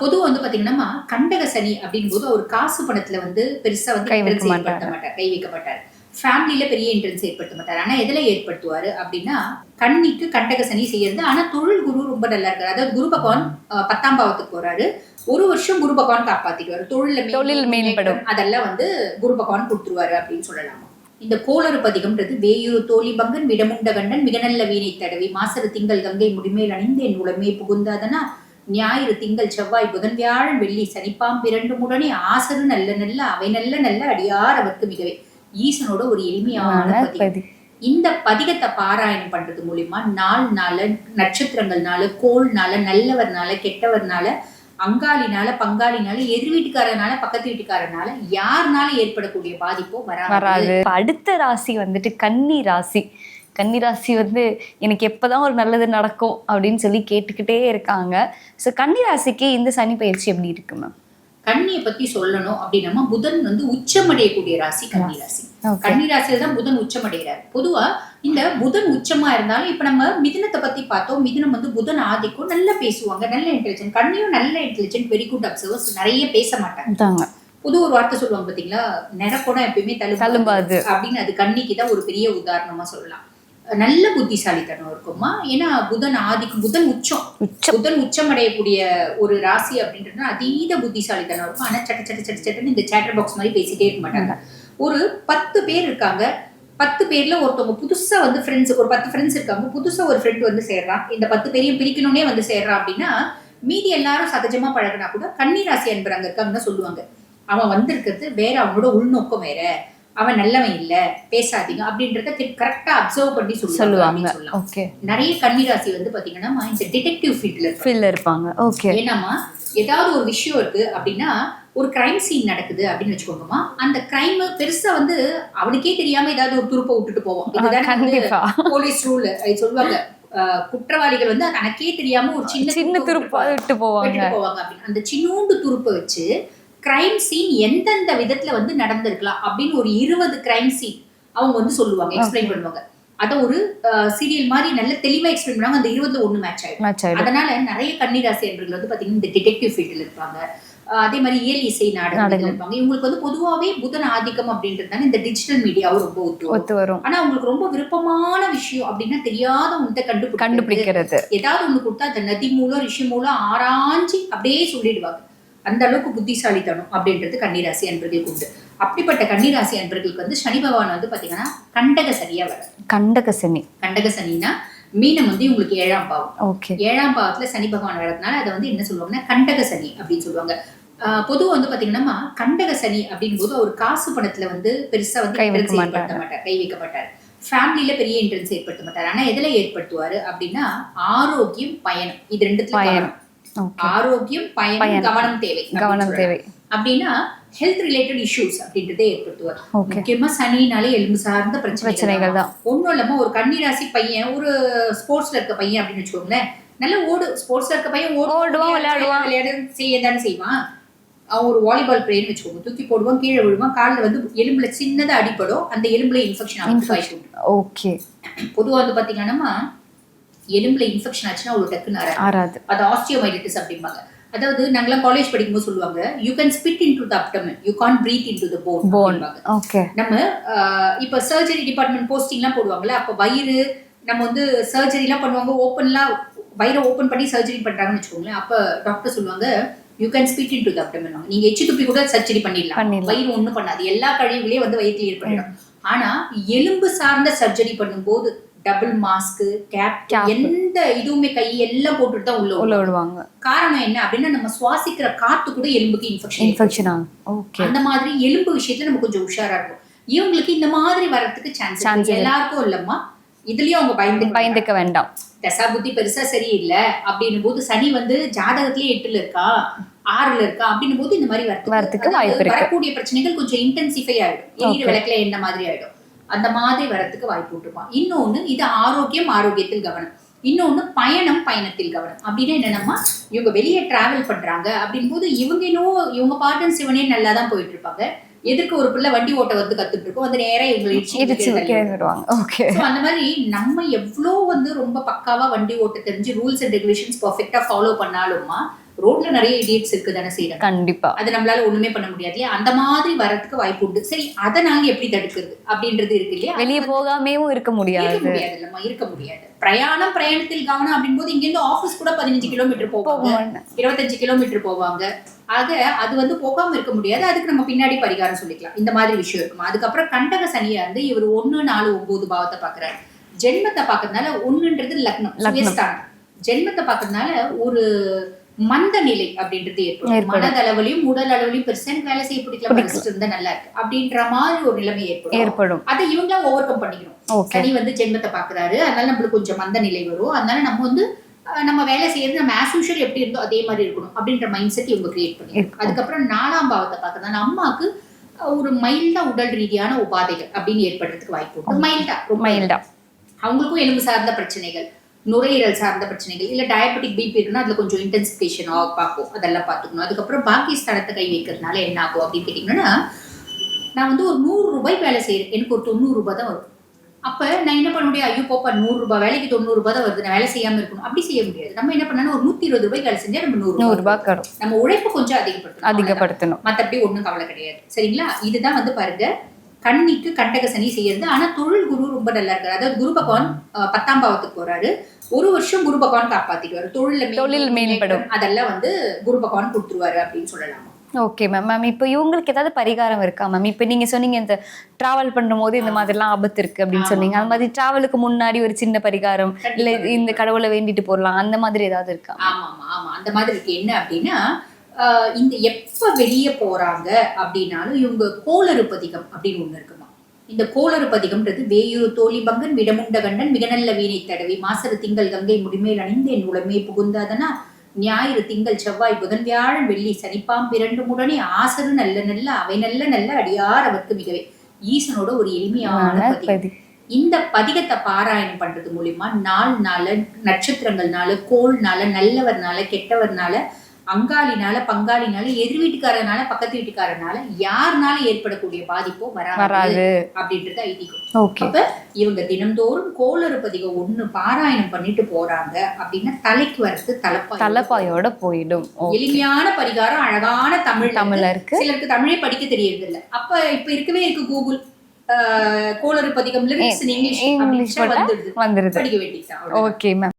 பொதுவாக வந்து பாத்தீங்கன்னா கண்டக சனி அப்படிங்கும்போது அவர் காசு பணத்துல வந்து பெருசா வந்து மாட்டாரு. ஏற்படுத்த மாட்டார். கை வைக்க மாட்டார். ஃபேமிலியில பெரிய என்ட்ரன்ஸ் ஏற்படுத்த மாட்டார். ஆனா எதுல ஏற்படுத்துவாரு அப்படின்னா கன்னிக்கு கண்டக சனி செய்யறது. ஆனா தொழில் குரு ரொம்ப நல்லா இருக்காரு. அதாவது குரு பகவான் பத்தாம் பாவத்துக்கு போறாரு. ஒரு வருஷம் குரு பகவான் காப்பாத்திடுவாரு. தொழில தொழில் மேம்படும். அதெல்லாம் வந்து குரு பகவான் கொடுத்துருவாரு அப்படின்னு சொல்லலாமா. இந்த கோளறு பதிகம்ன்றது வேயூர் தோழி பங்கன் விடமுண்ட கண்டன் மிக நல்ல வீணை தடவி மாசரு திங்கள் கங்கை முடிமேல் அணிந்தேன் உடமே புகுந்தாதனா ஞாயிறு திங்கள் செவ்வாய் புதன் வியாழன் வெள்ளி சனிப்பாம் இரண்டு உடனே ஆசரு நல்ல நல்ல அவை நல்ல நல்ல அடியார் அவர்க்கு மிகவே ஈசனோட ஒரு எளிமையான பதிகம். பதி இந்த பதிகத்தை பாராயணம் பண்றது மூலியமா நாள் நாள நட்சத்திரங்கள்னால கோள்னால நல்லவர்னால கெட்டவர்னால அங்காளினால பங்காளினால எதிர் வீட்டுக்காரனால பக்கத்து வீட்டுக்காரனால யாருனால ஏற்படக்கூடிய பாதிப்போ வராது. அடுத்த ராசி வந்துட்டு கன்னி ராசி. கன்னி ராசி வந்து எனக்கு எப்பதான் ஒரு நல்லது நடக்கும் அப்படின்னு சொல்லி கேட்டுக்கிட்டே இருக்காங்க. ஸோ கன்னி ராசிக்கு இந்த சனி பயிற்சி எப்படி இருக்கு மேம் கன்னியை பத்தி சொல்லணும் அப்படின்னா புதன் வந்து உச்சமடையக்கூடிய ராசி கன்னி ராசி கன்னி ராசியில தான் புதன் உச்சமடைகிறார். பொதுவா இந்த புதன் உச்சமா இருந்தாலும் இப்ப நம்ம மிதுனத்தை பத்தி பார்த்தோம். மிதுனம் வந்து புதன் ஆதிக்கம் நல்லா பேசுவாங்க. நல்ல இன்டெலிஜென்ட் கண்ணியும் நல்ல இன்டெலிஜென்ட் வெரி குட் அப்சர்வர்ஸ் நிறைய பேச மாட்டாங்க. புது ஒரு வார்த்தை சொல்லுவாங்க பாத்தீங்களா? நிறப்படம் எப்பயுமே தழும்பாது. அப்படின்னு அது கண்ணிக்கு தான் ஒரு பெரிய உதாரணமா சொல்லலாம். நல்ல புத்திசாலித்தனம் இருக்குமா ஏன்னா புதன் ஆதிக்கம் புதன் உச்சம். புதன் உச்சம் அடையக்கூடிய ஒரு ராசி அப்படின்றது அதீத புத்திசாலித்தனம் இருக்கும். ஆனா சட்ட சட்ட சட்ட சட்டன்னு இந்த சேட்டர் பாக்ஸ் மாதிரி பேசிட்டே இருக்க மாட்டாங்க. ஒரு பத்து பேர் இருக்காங்க. பத்து பேர்ல ஒருத்தவங்க புதுசா வந்து ஃப்ரெண்ட்ஸ் ஒரு பத்து ஃப்ரெண்ட்ஸ் இருக்காங்க. புதுசா ஒரு ஃப்ரெண்ட் வந்து சேர்றான் இந்த பத்து பேரையும் பிரிக்கணும்னே வந்து சேர்றான் அப்படின்னா மீதி எல்லாரும் சகஜமா பழகினா கூட கன்னிராசி அன்பர் அங்க இருக்காங்கன்னு சொல்லுவாங்க. அவன் வந்திருக்கிறது வேற அவனோட உள்நோக்கம் வேற. அவன் நல்லவன் இல்ல பேசாதீங்க அப்படின்றத கரெக்டா அப்சர்வ் பண்ணி சொல்லுவாங்க ஓகே நிறைய கன்னிராசி வந்து பாத்தீங்கன்னா இந்த டிடெக்டிவ் ஃபீல்ட்ல ஃபீல்ல இருப்பாங்க. ஓகே ஏன்னாமா ஏதாவது ஒரு விஷயம் இருக்கு அப்படின்னா ஒரு கிரைம் சீன் நடக்குது அப்படின்னு வச்சுக்கோங்கம்மா. அந்த கிரைம் பெருசா வந்து அவனுக்கே தெரியாம ஏதாவது ஒரு துருப்பை விட்டுட்டு போவோம் இதுதானே போலீஸ் ரூல் சொல்லுவாங்க. குற்றவாளிகள் வந்து தனக்கே தெரியாம ஒரு சின்ன சின்ன துருப்பை விட்டு போவாங்க. போவாங்க அப்படின்னு. அந்த சின்னூண்டு துருப்பை வச்சு கிரைம் சீன் எந்தெந்த விதத்துல வந்து நடந்திருக்கலாம் அப்படின்னு ஒரு இருபது கிரைம் சீன் அவங்க வந்து சொல்லுவாங்க எக்ஸ்பிளைன் பண்ணுவாங்க. அத ஒரு சீரியல் மாதிரி நல்ல தெளிவா எக்ஸ்பிளைன் பண்ணுவாங்க அந்த இருபதுல ஒண்ணு மேட்ச் ஆயிடும். அதனால நிறைய கன்னிராசி என்பர்கள் வந்து பாத்தீங்கன்னா இந்த டிடெக்டிவ் ஃபீல்டில் இருப்பாங்க. அதே மாதிரி இயல் இசை நாடகங்கள். இருப்பாங்க. இவங்களுக்கு வந்து பொதுவாவே புதன் ஆதிக்கம் அப்படின்றதுனால இந்த டிஜிட்டல் மீடியாவும் ரொம்ப ஒத்து வரும். ஆனா அவங்களுக்கு ரொம்ப விருப்பமான விஷயம் அப்படின்னா தெரியாத ஒன்றை கண்டுபிடிக்கிறது. கண்டுபிடிக்கிறது. ஏதாவது ஒண்ணு கொடுத்தா அந்த நதி மூலம் ரிஷி மூலம் ஆராய்ஞ்சி அப்படியே சொல்லிடுவாங்க. அந்த அளவுக்கு புத்திசாலித்தனம் அப்படின்றது கன்னிராசி அன்பர்களுக்கு உண்டு. அப்படிப்பட்ட கன்னிராசி அன்பர்களுக்கு வந்து சனி பகவான் வந்து பாத்தீங்கன்னா கண்டக சரியா வர கண்டக சனி. கண்டக சனினா மீனம் வந்து உங்களுக்கு ஏழாம் பாவம். ஓகே. ஏழாம் பாவத்துல சனி பகவான் வர்றதுனால அதை வந்து என்ன சொல்லுவாங்கன்னா கண்டக சனி அப்படின்னு சொல்லுவாங்க. ஆஹ் பொதுவா வந்து பாத்தீங்கன்னா கண்டக சனி அப்படிங்கும்போது அவர் காசு பணத்துல வந்து பெருசா வந்து மாட்டாரு. ஏற்படுத்த மாட்டார். கை வைக்க மாட்டார். ஃபேமிலியில பெரிய என்ட்ரன்ஸ் ஏற்படுத்த மாட்டார். ஆனா எதுல ஏற்படுத்துவாரு அப்படின்னா ஆரோக்கியம் பயணம். இது ரெண்டுத்துல. கவனம். ஓகே ஆரோக்கியம் பயணம். கவனம் தேவை கவனம். தேவை. அப்படின்னா ஹெல்த் ரிலேட்டட் இஷ்யூஸ் அப்படின்றதே ஏற்படுத்துவார். முக்கியமா சனினாலே எலும்பு சார்ந்த பிரச்சனைகள் தான். ஒண்ணும் இல்லாம ஒரு கன்னிராசி பையன் ஒரு ஸ்போர்ட்ஸ்ல இருக்க பையன் அப்படின்னு வச்சுக்கோங்களேன். நல்ல ஓடு. ஸ்போர்ட்ஸ்ல இருக்க பையன் ஓடு ஓடுவான், விளையாடுவான். விளையாடு செய்ய தானே செய்வான். அவன் ஒரு வாலிபால் பிளேயர்னு வச்சுக்கோங்க. தூக்கி போடுவான் கீழே விழுவான். காலில் வந்து எலும்புல சின்னதா அடிபடும். அந்த எலும்புல இன்ஃபெக்ஷன். ஓகே பொதுவா வந்து பாத்தீங்கன்னா எலும்புல இன்ஃபெக்ஷன் ஆச்சுன்னா ஒரு டக்குன்னு ஆறாது. அது ஆஸ்டியோமைட்டிஸ் அப்படிம்பாங்க. அதாவது நாங்களாம் காலேஜ் படிக்கும்போது சொல்லுவாங்க you can spit in to the abdomen you can breathe in to the bone. அப்படிம்பாங்க. ஓகே நம்ம இப்ப சர்ஜரி டிபார்ட்மெண்ட் போஸ்டிங்லாம் போடுவாங்கல்ல அப்ப வயிறு நம்ம வந்து சர்ஜரிலாம் பண்ணுவாங்க ஓப்பன்லாம் வயிறை ஓப்பன் பண்ணி சர்ஜரி பண்றாங்கன்னு வச்சுக்கோங்களேன் அப்ப டாக்டர் சொல்லுவாங்க you can spit in to the abdomen நீங்க எச்சு துப்பி கூட சர்ஜரி பண்ணிடலாம். வயிறு ஒண்ணும் பண்ணாது. எல்லா கழிவுகளையும் வந்து வயிற்று ஏற்படும் ஆனா எலும்பு சார்ந்த சர்ஜரி பண்ணும்போது டபுள் மாஸ்க் கேப். எந்த இதுவுமே கை எல்லாம் போட்டுட்டு தான் உள்ள உள்ள. விடுவாங்க. காரணம் என்ன அப்படின்னா நம்ம சுவாசிக்கிற காத்து கூட எலும்புக்கு இன்ஃபெக்ஷன் இன்ஃபெக்ஷன் ஆகும். ஓகே அந்த மாதிரி எலும்பு விஷயத்துல நம்ம கொஞ்சம் உஷாரா இருக்கும் இவங்களுக்கு இந்த மாதிரி வரதுக்கு சான்ஸ் இருக்கு. எல்லாருக்கும் இல்லம்மா. இதுலயும் அவங்க பயந்து பயந்துக்க வேண்டாம். தசா புத்தி பெருசா சரியில்லை அப்படின்னும் போது சனி வந்து ஜாதகத்திலேயே எட்டுல இருக்கா? ஆறுல இருக்கா அப்படின்னும் போது இந்த மாதிரி அதாவது வாய்ப்பு இருக்கு. வரக்கூடிய பிரச்சனைகள் கொஞ்சம் இன்டென்சிஃபை ஆயிடும். எரியிற. விளக்குல என்ன மாதிரி ஆயிடும். அந்த மாதிரி வரதுக்கு வாய்ப்பு விட்டுருப்பான். இன்னொன்னு இது ஆரோக்கியம் ஆரோக்கியத்தில் கவனம். இன்னொன்னு பயணம் பயணத்தில் கவனம். அப்படின்னா என்னன்னா இவங்க வெளியே டிராவல் பண்றாங்க அப்படின் போது இவங்க இன்னும் இவங்க பாட்டன் சிவனே நல்லா தான் போயிட்டு இருப்பாங்க எதிர்க்க ஒரு பிள்ளை வண்டி ஓட்ட வந்து கத்துட்டு இருக்கோம் வந்து நேரா இவங்களை அந்த மாதிரி நம்ம எவ்வளோ வந்து ரொம்ப பக்காவா வண்டி ஓட்ட தெரிஞ்சு ரூல்ஸ் அண்ட் ரெகுலேஷன்ஸ் பர்ஃபெக்டா ஃபாலோ பண்ணாலுமா ரோட்ல நிறைய இடியட்ஸ் இருக்கு தானே செய்யறாங்க கண்டிப்பா. அது நம்மளால ஒண்ணுமே பண்ண முடியாது இல்லையா? அந்த மாதிரி வரதுக்கு வாய்ப்பு உண்டு. சரி அதை நாங்க எப்படி தடுக்கிறது அப்படின்றது இருக்கு இல்லையா? வெளியே போகாமேவும் இருக்க முடியாது முடியாது. இல்லம்மா இருக்க முடியாது. பிரயாணம் பிரயாணத்தில் கவனம் அப்படின் போது இங்க இருந்து ஆபீஸ் கூட பதினஞ்சு கிலோமீட்டர் போவாங்க. இருபத்தஞ்சு கிலோமீட்டர் போவாங்க. ஆக அது வந்து போகாம இருக்க முடியாது. அதுக்கு நம்ம பின்னாடி பரிகாரம் சொல்லிக்கலாம். இந்த மாதிரி விஷயம் இருக்குமா? அதுக்கப்புறம் கண்டக சனியா இருந்து இவர் ஒண்ணு நாலு ஒன்பது பாவத்தை பாக்குறாரு ஜென்மத்தை பாக்குறதுனால ஒண்ணுன்றது லக்னம் லக்னம். சுயஸ்தானம். ஜென்மத்தை பாக்குறதுனால ஒரு மந்த நிலை அப்படின்றது ஏற்படும். மனதளவுலையும் உடல் அளவுலையும் பெருசா வேலை செய்ய பிடிக்கல படிச்சுட்டு இருந்தா நல்லா இருக்கு. அப்படின்ற மாதிரி ஒரு நிலைமை ஏற்படும். ஏற்படும். அதை இவங்களா ஓவர் கம் பண்ணிக்கணும் சனி வந்து ஜென்மத்தை பாக்குறாரு அதனால நம்மளுக்கு கொஞ்சம் மந்த நிலை வரும். அதனால நம்ம வந்து நம்ம வேலை செய்யறது நம்ம ஆஸ் யூஷுவல் எப்படி இருந்தோ அதே மாதிரி இருக்கணும் அப்படின்ற மைண்ட் செட் இவங்க கிரியேட் பண்ணி. அதுக்கப்புறம் நாலாம் பாவத்தை பார்க்கறதுனால அம்மாக்கு அஹ், ஒரு மைல்டா உடல் ரீதியான உபாதைகள் அப்படின்னு ஏற்படுறதுக்கு வாய்ப்பு உண்டு. மைல்டா ரொம்ப மைல்டா அவங்களுக்கும் எலும்பு சார்ந்த பிரச்சனைகள் நுரையீரல் சார்ந்த பிரச்சனைகள் இல்ல டயபெட்டிக் பிபி இருக்குன்னா அதுல கொஞ்சம் இன்டென்சிஃபிகேஷன் பார்ப்போம். அதெல்லாம் பார்த்துக்கணும். அதுக்கப்புறம் பாக்கி ஸ்தலத்தை கை வைக்கிறதுனால என்ன ஆகும் அப்படின்னு கேட்டிங்கன்னா நான் வந்து ஒரு நூறு ரூபாய் வேலை செய்யறேன் எனக்கு ஒரு தொண்ணூறு ரூபாய் தான் வரும். அப்ப நான் என்ன பண்ண முடியும்? ஐயோ போப்பா நூறு ரூபாய் வேலைக்கு தொண்ணூறு ரூபாய் தான் வருது. நான் வேலை செய்யாம இருக்கணும். அப்படி செய்ய முடியாது. நம்ம என்ன பண்ணணும் ஒரு நூத்தி இருபது ரூபாய் வேலை செஞ்சா நம்ம நூறு நூறு ரூபாய் நம்ம உழைப்பு கொஞ்சம் அதிகப்படுத்தணும். அதிகப்படுத்தணும். மத்தபடி ஒண்ணும் கவலை கிடையாது. சரிங்களா? இதுதான் வந்து பாருங்க கண்ணிக்கு கண்டக சனி செய்யறது. ஆனா தொழில் குரு ரொம்ப நல்லா இருக்காரு. அதாவது குரு பகவான் பத்தாம் பாவத்துக்கு போறாரு. ஒரு வருஷம் குரு பகவான் காப்பாத்திடுவாரு. தொழில தொழில் மேம்படும். அதெல்லாம் வந்து குரு பகவான் கொடுத்துருவாரு அப்படின்னு சொல்லலாம்? Okay ma'am. மேம் இப்போ இவங்களுக்கு ஏதாவது பரிகாரம் இருக்கா மேம்? இப்போ நீங்க சொன்னீங்க இந்த டிராவல் பண்ணும்போது இந்த மாதிரிலாம் ஆபத்து இருக்கு அப்படின்னு. சொன்னீங்க. அது மாதிரி டிராவலுக்கு முன்னாடி ஒரு சின்ன பரிகாரம் இல்ல. இந்த கடவுளை வேண்டிட்டு போடலாம் அந்த மாதிரி ஏதாவது இருக்கா? ஆமா ஆமா ஆமா. அந்த மாதிரி இருக்கு. என்ன அப்படின்னா இந்த எப்ப வெளியே போறாங்க அப்படின்னாலும் இவங்க கோளறு பதிகம் அப்படின்னு ஒண்ணு இருக்குமா? இந்த கோளறு பதிகம்ன்றது வேயூர் தோழி பங்கன் விடமுண்ட கண்டன் மிக நல்ல வீணை தடவி மாசரு திங்கள் கங்கை முடிமேல் அணிந்து என் உளமே புகுந்தாதனா ஞாயிறு திங்கள் செவ்வாய் புதன் வியாழன் வெள்ளி சனிப்பாம் பிறண்டு முடனே ஆசரு நல்ல நல்ல அவை நல்ல நல்ல அடியார் அவருக்கு மிகவே. ஈசனோட ஒரு எளிமையான பதிகம். இந்த பதிகத்தை பாராயணம் பண்றது மூலியமா நாள் நாள நட்சத்திரங்கள்னால கோள்னால நல்லவர்னால கெட்டவர்னால அங்காளினால பங்காளினால எதிர் வீட்டுக்காரனால பக்கத்து வீட்டுக்காரனால யாருனால ஏற்படக்கூடிய பாதிப்போ வராது அப்படின்றது ஐதீகம். அப்ப இவங்க தினந்தோறும் கோளறு பதிகம் ஒண்ணு பாராயணம் பண்ணிட்டு போறாங்க அப்படின்னா தலைக்கு வரது தலைப்பாய் தலைப்பாயோட போயிடும். எளிமையான பரிகாரம் அழகான தமிழ் தமிழ்ல இருக்கு சிலருக்கு தமிழே படிக்க தெரியறது இல்ல அப்ப இப்ப இருக்கவே இருக்கு கூகுள் ஆஹ், கோளறு பதிகம் லிரிக்ஸ் இங்கிலீஷ் வந்துடுது. வந்துருது படிக்க அவ்வளவுதான். Okay ma'am